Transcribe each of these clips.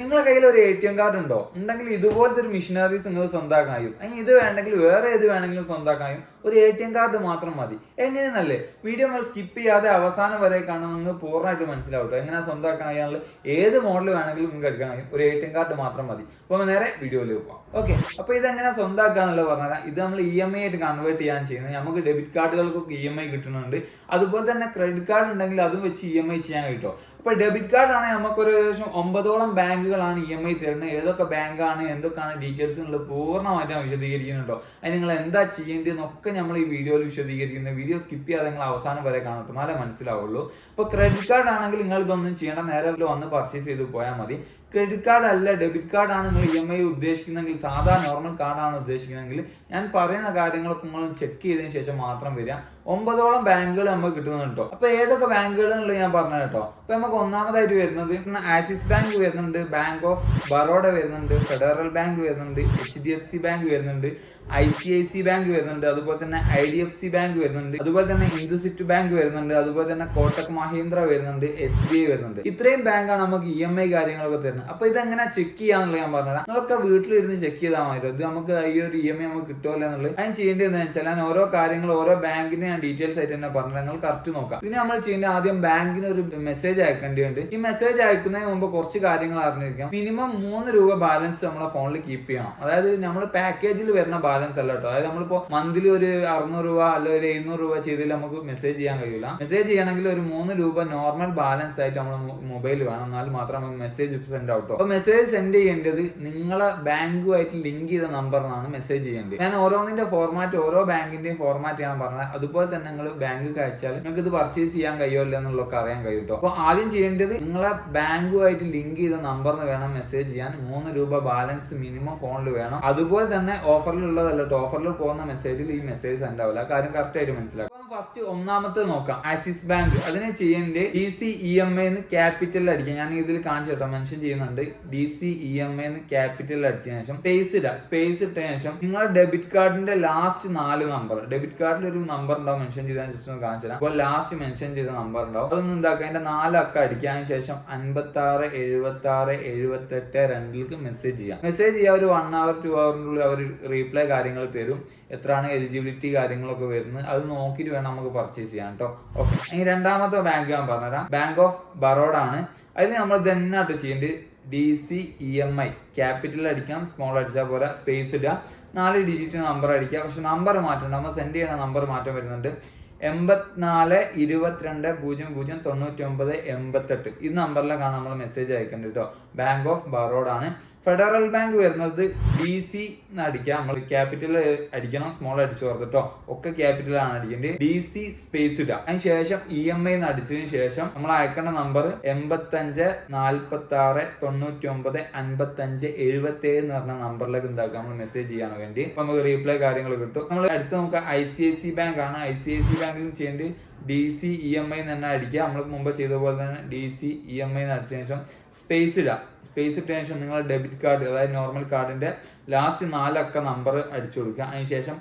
നിങ്ങളെ കയ്യിൽ ഒരു എ ടി എം കാർഡ് ഉണ്ടോ? ഉണ്ടെങ്കിൽ ഇതുപോലത്തെ ഒരു മിഷനറീസ് നിങ്ങൾ സ്വന്തമാക്കാൻ കഴിയും. അല്ലെങ്കിൽ ഇത് വേണ്ടെങ്കിൽ വേറെ ഏത് വേണമെങ്കിലും സ്വന്തമാക്കാൻ ഒരു എ ടി എം കാർഡ് മാത്രം മതി. എങ്ങനെയെന്നല്ലേ? വീഡിയോ നമ്മൾ സ്കിപ്പ് ചെയ്യാതെ അവസാനം വരെ കാണാൻ നിങ്ങൾ പൂർണമായിട്ട് മനസ്സിലാവട്ടോ എങ്ങനെ സ്വന്തമാക്കാൻ കഴിയാനുള്ള ഏത് മോഡൽ വേണമെങ്കിലും നിങ്ങൾക്ക് എടുക്കാൻ കഴിയും. ഒരു എ ടി എം കാർഡ് മാത്രം മതി. അപ്പോൾ നേരെ വീഡിയോയിലേക്ക് പോകാം ഓക്കെ അപ്പോൾ ഇതെങ്ങനെ സ്വന്തമാക്കാന്നുള്ളത് പറഞ്ഞാൽ ഇത് നമ്മൾ ഇ എം ഐ ആയിട്ട് കൺവേർട്ട് ചെയ്യാൻ ചെയ്യുന്നത് നമുക്ക് ഡെബിറ്റ് കാർഡുകൾക്കൊക്കെ ഇ എം ഐ കിട്ടുന്നുണ്ട്. അതുപോലെ തന്നെ ക്രെഡിറ്റ് കാർഡ് ഉണ്ടെങ്കിൽ അതും വെച്ച് ഇ എം ഐ ചെയ്യാൻ കിട്ടും അപ്പോൾ ഡെബിറ്റ് കാർഡ് ആണെങ്കിൽ നമുക്കൊരു ഏകദേശം ഒമ്പതോളം ബാങ്കുകളാണ് ഇ എം ഐ തരുന്നത് ഏതൊക്കെ ബാങ്കാണ് എന്തൊക്കെയാണ് ഡീറ്റെയിൽസ് എന്നുള്ളത് പൂർണമായിട്ട് ഞാൻ വിശദീകരിക്കുന്നുണ്ടോ? അത് നിങ്ങൾ എന്താ ചെയ്യേണ്ടതെന്നൊക്കെ നമ്മൾ ഈ വീഡിയോയിൽ വിശദീകരിക്കുന്നത് വീഡിയോ സ്കിപ്പ് ചെയ്യാതെ നിങ്ങൾ അവസാനം വരെ കാണട്ടെ എന്നാലേ മനസ്സിലാവുള്ളൂ. അപ്പോൾ ക്രെഡിറ്റ് കാർഡ് ആണെങ്കിൽ നിങ്ങൾ ഇതൊന്നും ചെയ്യേണ്ട നേരെ വന്ന് പർച്ചേസ് ചെയ്ത് പോയാൽ മതി. ക്രെഡിറ്റ് കാർഡ് അല്ല ഡെബിറ്റ് കാർഡാണ് നിങ്ങൾ ഇ എം ഐ ഉദ്ദേശിക്കുന്നെങ്കിൽ സാധാ നോർമൽ കാർഡാണ് ഉദ്ദേശിക്കുന്നതെങ്കിൽ ഞാൻ പറയുന്ന കാര്യങ്ങളൊക്കെ നിങ്ങൾ ചെക്ക് ചെയ്തതിന് ശേഷം മാത്രം വരിക. ഒമ്പതോളം ബാങ്കുകൾ നമുക്ക് കിട്ടുന്നുണ്ട് കേട്ടോ. അപ്പൊ ഏതൊക്കെ ബാങ്കുകൾ എന്നുള്ളത് ഞാൻ പറഞ്ഞു കേട്ടോ. അപ്പൊ നമുക്ക് ഒന്നാമതായിട്ട് വരുന്നത് ആക്സിസ് ബാങ്ക് വരുന്നുണ്ട് ബാങ്ക് ഓഫ് ബറോഡ വരുന്നുണ്ട് ഫെഡറൽ ബാങ്ക് വരുന്നുണ്ട് H D F C bank വരുന്നുണ്ട് I C I C bank വരുന്നുണ്ട് അതുപോലെ തന്നെ I D F C bank വരുന്നുണ്ട് അതുപോലെ തന്നെ ഇൻഡുസിറ്റ് ബാങ്ക് വരുന്നുണ്ട് അതുപോലെ തന്നെ കോട്ടക് മഹീന്ദ്ര വരുന്നുണ്ട് എസ് ബി ഐ വരുന്നുണ്ട്. ഇത്രയും ബാങ്കാണ് നമുക്ക് ഇ എം ഐ കാര്യങ്ങളൊക്കെ തരുന്നത്. അപ്പൊ ഇതെങ്ങനെ ചെക്ക് ചെയ്യാന്നുള്ളത് ഞാൻ പറഞ്ഞുതരാം. നിങ്ങളൊക്കെ വീട്ടിലിരുന്ന് ചെക്ക് ചെയ്താൽ മതി ഇത് നമുക്ക് ഈ ഒരു ഇ എം ഐ നമുക്ക് കിട്ടുമല്ലോ എന്നുള്ളത്. ഞാൻ ചെയ്യേണ്ടതെന്ന് വെച്ചാൽ ഞാൻ ഓരോ കാര്യങ്ങൾ ഓരോ ബാങ്കിന് ഞാൻ ഡീറ്റെയിൽസ് ആയിട്ട് തന്നെ പറഞ്ഞു നിങ്ങൾ കറക്റ്റ് നോക്കാം. പിന്നെ നമ്മൾ ചെയ്യേണ്ട ആദ്യം ബാങ്കിന് ഒരു മെസ്സേജ് അയക്കേണ്ടതുണ്ട് ഈ മെസ്സേജ് അയക്കുന്നതിന് മുമ്പ് കുറച്ച് കാര്യങ്ങൾ അറിഞ്ഞിരിക്കാം മിനിമം മൂന്ന് രൂപ ബാലൻസ് നമ്മളെ ഫോണിൽ കീപ്പ് ചെയ്യണം. അതായത് നമ്മൾ പാക്കേജിൽ വരുന്ന ബാലൻസ് അല്ല കേട്ടോ. അതായത് നമ്മളിപ്പോ മന്ത്ലി ഒരു അറുന്നൂറ് രൂപ അല്ലെങ്കിൽ ഒരു എഴുന്നൂറ് രൂപ ചെയ്തതിൽ നമുക്ക് മെസ്സേജ് ചെയ്യാൻ കഴിയില്ല മെസ്സേജ് ചെയ്യണമെങ്കിൽ ഒരു മൂന്ന് രൂപ നോർമൽ ബാലൻസ് ആയിട്ട് നമ്മൾ മൊബൈൽ വേണം. എന്നാൽ മാത്രം മെസ്സേജ് സെൻഡ് ഔട്ടോ അപ്പൊ മെസ്സേജ് സെൻഡ് ചെയ്യേണ്ടത് നിങ്ങളെ ബാങ്കുമായിട്ട് ലിങ്ക് ചെയ്ത നമ്പറിനാണ് മെസ്സേജ് ചെയ്യേണ്ടത്. ഞാൻ ഓരോന്നിന്റെ ഫോർമാറ്റ് ഓരോ ബാങ്കിന്റെയും ഫോർമാറ്റ് ഞാൻ പറഞ്ഞത് അതുപോലെ തന്നെ നിങ്ങൾ ബാങ്ക് അയച്ചാൽ നിങ്ങൾക്ക് ഇത് പർച്ചേസ് ചെയ്യാൻ കഴിയുമല്ലോ എന്നുള്ളതൊക്കെ അറിയാൻ കഴിയും കേട്ടോ അപ്പൊ ആദ്യം ചെയ്യേണ്ടത് നിങ്ങളെ ബാങ്കുമായിട്ട് ലിങ്ക് ചെയ്ത നമ്പറിന് വേണം മെസ്സേജ് ചെയ്യാൻ. മൂന്ന് രൂപ ബാലൻസ് മിനിമം ഫോണിൽ വേണം. അതുപോലെ തന്നെ ഓഫറിലുള്ളതല്ല ഓഫറിൽ പോകുന്ന മെസ്സേജിൽ ഈ മെസ്സേജ് സെൻഡ് ആവില്ല കാര്യം കറക്റ്റ് ആയിട്ട് മനസ്സിലാക്കും ഫസ്റ്റ് ഒന്നാമത്തെ നോക്കാം. ആക്സിസ് ബാങ്ക് അതിന് ചെയ്യേണ്ടത് D C E M I എന്ന് ക്യാപിറ്റൽ അടിക്കുക ഞാൻ ഇതിൽ കാണിച്ചു കേട്ടോ മെൻഷൻ ചെയ്യുന്നുണ്ട്. ഡി സി ഇ എം എന്ന് ക്യാപിറ്റൽ അടിച്ചതിന് ശേഷം സ്പേസ് ഇടുക സ്പേസ് ഇട്ടതിന് ശേഷം നിങ്ങളുടെ ഡെബിറ്റ് കാർഡിന്റെ ലാസ്റ്റ് നാല് നമ്പർ ഡെബിറ്റ് കാർഡിൽ ഒരു നമ്പർ ഉണ്ടാവും. മെൻഷൻ ചെയ്താൽ ജസ്റ്റ് ഒന്ന് കാണിച്ചു തരാം. അപ്പോൾ ലാസ്റ്റ് മെൻഷൻ ചെയ്ത നമ്പർ ഉണ്ടാവും. അതൊന്നും എന്താക്കുക? അതിന്റെ നാലക്ക അടിക്കാതിന് ശേഷം അൻപത്തി ആറ് എഴുപത്തി ആറ് എഴുപത്തി എട്ട് രണ്ടിലേക്ക് മെസ്സേജ് ചെയ്യാം. മെസ്സേജ് ചെയ്യാൻ ഒരു വൺ അവർ ടു അവറിനുള്ളിൽ അവർ റീപ്ലൈ കാര്യങ്ങൾ തരും. എത്രയാണ് എലിജിബിലിറ്റി കാര്യങ്ങളൊക്കെ വരുന്നത്. അത് നോക്കിയിട്ട് വേണം നമുക്ക് പർച്ചേസ് ചെയ്യാം കേട്ടോ ഓക്കെ ഇനി രണ്ടാമത്തെ ബാങ്ക് ഞാൻ പറഞ്ഞുതരാം. ബാങ്ക് ഓഫ് ബറോഡ ആണ്. അതിൽ നമ്മൾ തന്നെ ആയിട്ട് ചെയ്യേണ്ടത്? D C E M I capital അടിക്കാം സ്മോൾ അടിച്ചാൽ പോരാ സ്പേസ് ഇടുക. നാല് ഡിജിറ്റ് നമ്പർ അടിക്കുക. പക്ഷെ നമ്പർ മാറ്റം നമ്മൾ സെൻഡ് ചെയ്യുന്ന നമ്പർ മാറ്റം വരുന്നുണ്ട്. എൺപത്തിനാല് ഇരുപത്തിരണ്ട് പൂജ്യം പൂജ്യം തൊണ്ണൂറ്റി ഒമ്പത് എൺപത്തെട്ട്. ഈ നമ്പറിലേക്കാണ് നമ്മൾ മെസ്സേജ് അയക്കേണ്ടത് കേട്ടോ ബാങ്ക് ഓഫ് ബറോഡ് ആണ്. ഫെഡറൽ ബാങ്ക് വരുന്നത് ഡി സി അടിക്കുക നമ്മൾ ക്യാപിറ്റൽ അടിക്കണം സ്മോൾ അടിച്ചു കൊടുത്തിട്ടോ ഒക്കെ ക്യാപിറ്റലാണ് അടിക്കേണ്ടത്. ഡി സി സ്പേസ് ഇടുക. അതിന് ശേഷം ഇ എം ഐ അടിച്ചതിന് ശേഷം നമ്മൾ അയക്കേണ്ട നമ്പർ എൺപത്തഞ്ച് നാൽപ്പത്തി ആറ് തൊണ്ണൂറ്റി ഒമ്പത് അൻപത്തഞ്ച് എഴുപത്തി ഏഴ് എന്ന് പറഞ്ഞ നമ്പറിലേക്ക് എന്താക്കുക നമ്മൾ മെസ്സേജ് ചെയ്യാൻ വേണ്ടി. അപ്പൊ നമുക്ക് റീപ്ലൈ കാര്യങ്ങൾ കിട്ടും. നമ്മൾ അടുത്ത് നമുക്ക് I C I C bank ആണ്. ഐ സി ഐ സി ബാങ്കിലും ചെയ്യേണ്ടത് D C E M I തന്നെ അടിക്കുക. നമ്മൾ മുമ്പ് ചെയ്ത പോലെ തന്നെ D C E M I അടിച്ചതിന് ശേഷം സ്പേസ് ഇടുക. സ്പേസ് ഇട്ട ശേഷം നിങ്ങളുടെ ഡെബിറ്റ് കാർഡ് അതായത് നോർമൽ കാർഡിന്റെ ലാസ്റ്റ് നാലക്ക നമ്പർ അടിച്ചു കൊടുക്കുക. അതിനുശേഷം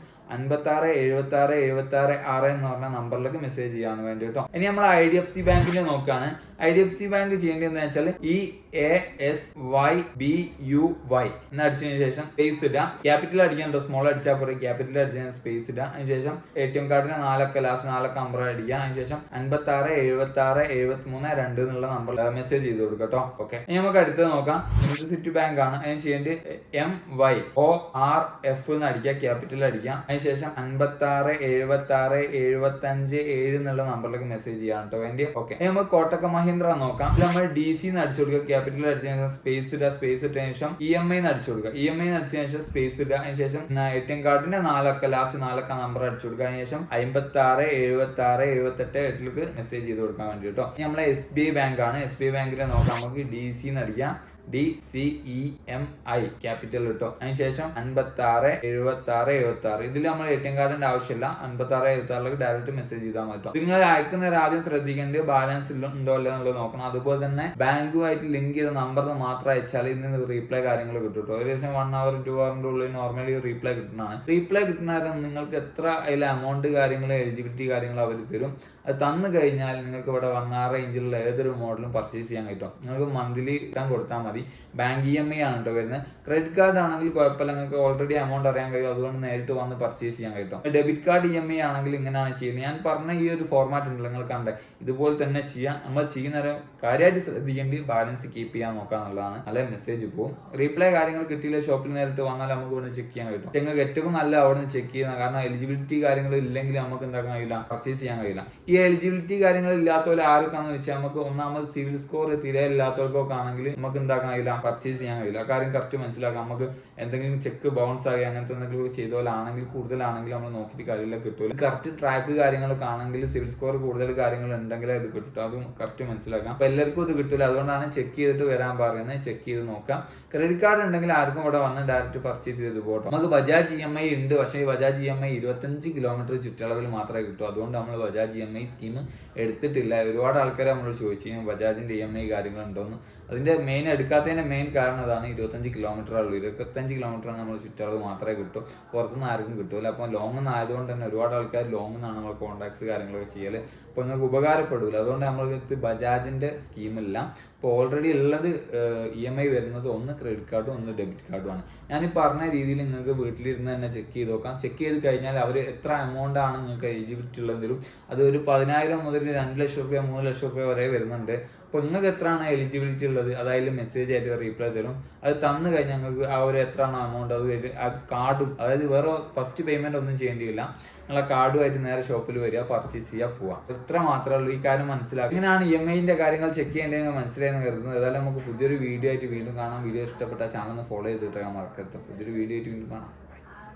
ആറ് എഴുപത്തി ആറ് എഴുപത്തി ആറ് എന്ന് പറഞ്ഞ നമ്പറിലേക്ക് മെസ്സേജ് ചെയ്യാൻ വേണ്ടി കേട്ടോ. ഇനി നമ്മൾ ഐ ഡി എഫ് സി ബാങ്കിന്റെ നോക്കുകയാണ് I D F C bank ചെയ്യേണ്ടത് എന്ന് വെച്ചാൽ E A S Y B U Y എന്ന് അടിച്ചതിന് ശേഷം സ്പേസ് ഇടുക. ക്യാപിറ്റൽ അടിക്കാനുണ്ടോ സ്മോൾ അടിച്ചാൽ പോരെ. ക്യാപിറ്റൽ അടിച്ചതിന് സ്പേസ് ഇടുക. അതിനുശേഷം എ ടി എം കാർഡിന് നാലക്ക ലാസ്റ്റ് നാലൊക്കെ നമ്പർ അടിക്കുക. അതിനുശേഷം അൻപത്തി ആറ് എഴുപത്തി ആറ് എഴുപത്തി മൂന്ന് രണ്ട് എന്നുള്ള നമ്പർ മെസ്സേജ് ചെയ്ത് കൊടുക്കുക കേട്ടോ. ഓക്കെ ഇനി നമുക്ക് അടുത്തത് നോക്കാം. ഇൻഡസിറ്റി ബാങ്ക് ആണ്. അതിന് ചെയ്യേണ്ടത് M Y O R F എന്ന് അടിക്കുക. ക്യാപിറ്റൽ അടിക്കുക. അതിനുശേഷം ആറ് എഴുപത്തി അഞ്ച് ഏഴ് എന്നുള്ള നമ്പറിലേക്ക് മെസ്സേജ് ചെയ്യാം കേട്ടോ വേണ്ടി ഓക്കെ. നമുക്ക് കോട്ടക്ക മഹീന്ദ്ര നോക്കാം. നമ്മൾ ഡി സി എന്ന് അടിച്ചു കൊടുക്കുക. ക്യാപിറ്റൽ അടിച്ചതിന് ശേഷം സ്പേസ് ഇടുക. സ്പേസ് ഇട്ടതിന് ശേഷം ഇ എം ഐ അടിച്ചു കൊടുക്കുക. ഇ എം ഐ അടിച്ചതിന് ശേഷം സ്പേസ് ഇടുക. അതിന് ശേഷം എ ടി എം കാർഡിന്റെ നാലക്ക ലാസ്റ്റ് നാലക്ക നമ്പർ അടിച്ചു കൊടുക്കുക. അതിന് ശേഷം അമ്പത്തി ആറ് എഴുപത്തി ആറ് എഴുപത്തി എട്ട് എട്ടിലേക്ക് മെസ്സേജ് ചെയ്ത് കൊടുക്കാൻ വേണ്ടി കേട്ടോ നമ്മളെ എസ് ബി ഐ ബാങ്ക് ആണ്. എസ് ബി ഐ ബാങ്കിനെ നോക്കാം. നമുക്ക് ഡി സി എന്ന് അടിക്കാം. D C E M I capital കിട്ടും അതിനുശേഷം അൻപത്തി ആറ് എഴുപത്തി ആറ് എഴുപത്തി ആറ് ഇതിൽ നമ്മൾ എ ടി എം കാർഡിന്റെ ആവശ്യമില്ല. അൻപത്തി ആറ് എഴുപത്തി ആറിലേക്ക് ഡയറക്റ്റ് മെസ്സേജ് ചെയ്താൽ മതി നിങ്ങൾ അയക്കുന്ന ആദ്യം ശ്രദ്ധിക്കേണ്ടത് ബാലൻസ് ഉണ്ടോ അല്ല എന്നുള്ളത് നോക്കണം. അതുപോലെ തന്നെ ബാങ്കുമായിട്ട് ലിങ്ക് ചെയ്ത നമ്പർ മാത്രം അയച്ചാൽ ഇതിന് റീപ്ലൈ കാര്യങ്ങൾ കിട്ടും ഒരു ദിവസം വൺ അവർ ടു അവറിന്റെ ഉള്ളിൽ നോർമലി റീപ്ലൈ കിട്ടുന്നതാണ്. റീപ്ലൈ കിട്ടുന്ന നിങ്ങൾക്ക് എത്ര അതിൽ എമൗണ്ട് കാര്യങ്ങൾ എലിജിബിലിറ്റി കാര്യങ്ങൾ അവർ തരും. അത് തന്നു കഴിഞ്ഞാൽ നിങ്ങൾക്ക് ഇവിടെ ആ റേഞ്ചിലുള്ള ഏതൊരു മോഡലും പർച്ചേസ് ചെയ്യാൻ കിട്ടും. നിങ്ങൾക്ക് മന്ത്ലി ഇടാൻ കൊടുത്താൽ മതി. ബാങ്ക് ഇ എം ഐ ആണ് കേട്ടോ വരുന്നത്. ക്രെഡിറ്റ് കാർഡ് ആണെങ്കിൽ കുഴപ്പമില്ല. നിങ്ങൾക്ക് ഓൾറെഡി എമൗണ്ട് അറിയാൻ കഴിയും. അതുകൊണ്ട് നേരിട്ട് വന്ന് പർച്ചേസ് ചെയ്യാൻ കിട്ടും. Debit card E M I ആണെങ്കിൽ ഇങ്ങനെയാണ് ചെയ്യുന്നത്. ഞാൻ പറഞ്ഞ ഈ ഒരു ഫോർമാറ്റ് ഉണ്ട് നിങ്ങൾ കണ്ടേ. ഇതുപോലെ തന്നെ ചെയ്യാം. നമ്മൾ ചെയ്യുന്ന ഒരു കാര്യമായിട്ട് ശ്രദ്ധിക്കേണ്ടി ബാലൻസ് കീപ്പ് ചെയ്യാൻ നോക്കുക എന്നുള്ളതാണ് നല്ല മെസ്സേജ് പോകും റീപ്ലൈ കാര്യങ്ങൾ കിട്ടിയില്ല ഷോപ്പിൽ നേരിട്ട് വന്നാൽ നമുക്ക് ഇവിടെ ചെക്ക് ചെയ്യാൻ കിട്ടും. ഞങ്ങൾക്ക് ഏറ്റവും നല്ല അവിടെ നിന്ന് ചെക്ക് ചെയ്യുന്ന കാരണം എലിജിബിലിറ്റി കാര്യങ്ങൾ ഇല്ലെങ്കിൽ നമുക്ക് എന്താക്കാൻ കഴിയില്ല പർച്ചേസ് ചെയ്യാൻ കഴിയില്ല. ഈ എലിജിബിലിറ്റി കാര്യങ്ങൾ ഇല്ലാത്തവരെ ആർക്കാണെന്ന് വെച്ചാൽ നമുക്ക് ഒന്നാമത് സിവിൽ സ്കോർ തീരെ ഇല്ലാത്തവർക്കൊക്കെ ആണെങ്കിൽ നമുക്ക് എന്താക്കാൻ കഴിയില്ല പർച്ചേസ് ചെയ്യാൻ കഴിയില്ല. കാര്യം കറക്റ്റ് മനസ്സിലാക്കാം. നമുക്ക് എന്തെങ്കിലും ചെക്ക് ബൗൺസ് ആയി അങ്ങനത്തെ എന്തെങ്കിലും ചെയ്ത പോലെ ആണെങ്കിൽ കൂടുതലാണെങ്കിൽ നമ്മൾ നോക്കിയിട്ട് കാര്യമില്ല കിട്ടൂല. കറക്റ്റ് ട്രാക്ക് കാര്യങ്ങളൊക്കെ ആണെങ്കിൽ സിവിൽ സ്കോർ കൂടുതൽ കാര്യങ്ങൾ ഉണ്ടെങ്കിലേ അത് കിട്ടും അതും കറക്റ്റ് മനസ്സിലാക്കാം. അപ്പൊ എല്ലാവർക്കും ഇത് കിട്ടില്ല അതുകൊണ്ടാണ് ചെക്ക് ചെയ്തിട്ട് വരാൻ പറയുന്നത്. ചെക്ക് ചെയ്ത് നോക്കാം. ക്രെഡിറ്റ് കാർഡ് ഉണ്ടെങ്കിൽ ആർക്കും ഇവിടെ വന്ന് ഡയറക്റ്റ് പർച്ചേസ് ചെയ്ത് പോകട്ടോ നമുക്ക് ബജാജ് ഇ എം ഐ ഉണ്ട്. പക്ഷേ ഈ ബജാജ് ഇ എം ഐ ഇരുപത്തഞ്ച് കിലോമീറ്റർ ചുറ്റളവിൽ മാത്രമേ കിട്ടൂ. അതുകൊണ്ട് നമ്മൾ Bajaj E M I scheme എടുത്തിട്ടില്ല. ഒരുപാട് ആൾക്കാരെ നമ്മൾ ചോദിച്ചു ബജാജിന്റെ ഇ എം ഐ കാര്യങ്ങളുണ്ടോന്ന് അതിന്റെ മെയിൻ എടുക്കാത്തതിന്റെ മെയിൻ കാരണം അതാണ് ഇരുപത്തഞ്ച് കിലോമീറ്റർ ഉള്ളൂ. ഇരുപത്തഞ്ച് കിലോമീറ്റർ നമ്മൾ ചുറ്റളവ് മാത്രമേ കിട്ടൂ. പുറത്തുനിന്ന് ആർക്കും കിട്ടൂല അപ്പം ലോങ് നിന്ന് ആയതുകൊണ്ട് തന്നെ ഒരുപാട് ആൾക്കാർ ലോങ് നിന്നാണ് നമ്മൾ കോൺടാക്ട്സ് കാര്യങ്ങളൊക്കെ ചെയ്യൽ അപ്പോൾ നിങ്ങൾക്ക് ഉപകാരപ്പെടില്ല അതുകൊണ്ട് നമ്മൾക്ക് ബജാജിന്റെ സ്കീമില്ല ഇപ്പോൾ ഓൾറെഡി ഉള്ളത് ഇ എം ഐ വരുന്നത് ഒന്ന് ക്രെഡിറ്റ് കാർഡും ഒന്ന് ഡെബിറ്റ് കാർഡുമാണ് ഞാൻ ഈ പറഞ്ഞ രീതിയിൽ നിങ്ങൾക്ക് വീട്ടിലിരുന്ന് തന്നെ ചെക്ക് ചെയ്ത് നോക്കാം. ചെക്ക് ചെയ്ത് കഴിഞ്ഞാൽ അവർ എത്ര എമൗണ്ട് ആണ് നിങ്ങൾക്ക് എലിജിബിലിറ്റി ഉള്ളത് അത് ഒരു പതിനായിരം മുതൽ രണ്ട് ലക്ഷം രൂപ മൂന്ന് ലക്ഷം രൂപ വരെ വരുന്നുണ്ട്. അപ്പോൾ നിങ്ങൾക്ക് എത്രയാണ് എലിജിബിലിറ്റി ഉള്ളത്? അതായത് മെസ്സേജ് ആയിട്ട് റീപ്ലൈ തരും. അത് തന്നു കഴിഞ്ഞാൽ നിങ്ങൾക്ക് ആ ഒരു എത്രയാണോ എമൗണ്ട് അത് ആ കാർഡും അതായത് വേറെ ഫസ്റ്റ് പേയ്മെന്റ് ഒന്നും ചെയ്യേണ്ടിയില്ല. നിങ്ങൾ ആ കാർഡുമായിട്ട് നേരെ ഷോപ്പിൽ വരിക പർച്ചേസ് ചെയ്യുക പോവാം. എത്ര മാത്രമേ ഉള്ളൂ? ഈ കാര്യം മനസ്സിലാക്കുക. ഇങ്ങനെയാണ് ഇ എം ഐന്റെ കാര്യങ്ങൾ ചെക്ക് ചെയ്യേണ്ടതെന്ന് മനസ്സിലായെന്ന് കരുതുന്നത് ഏതായാലും നമുക്ക് പുതിയൊരു വീഡിയോ ആയിട്ട് വീണ്ടും കാണാം. വീഡിയോ ഇഷ്ടപ്പെട്ട ചാനൽ ഒന്ന് ഫോളോ ചെയ്തിട്ട് മറക്കരുത്. പുതിയൊരു വീഡിയോ ആയിട്ട് വീണ്ടും കാണാം.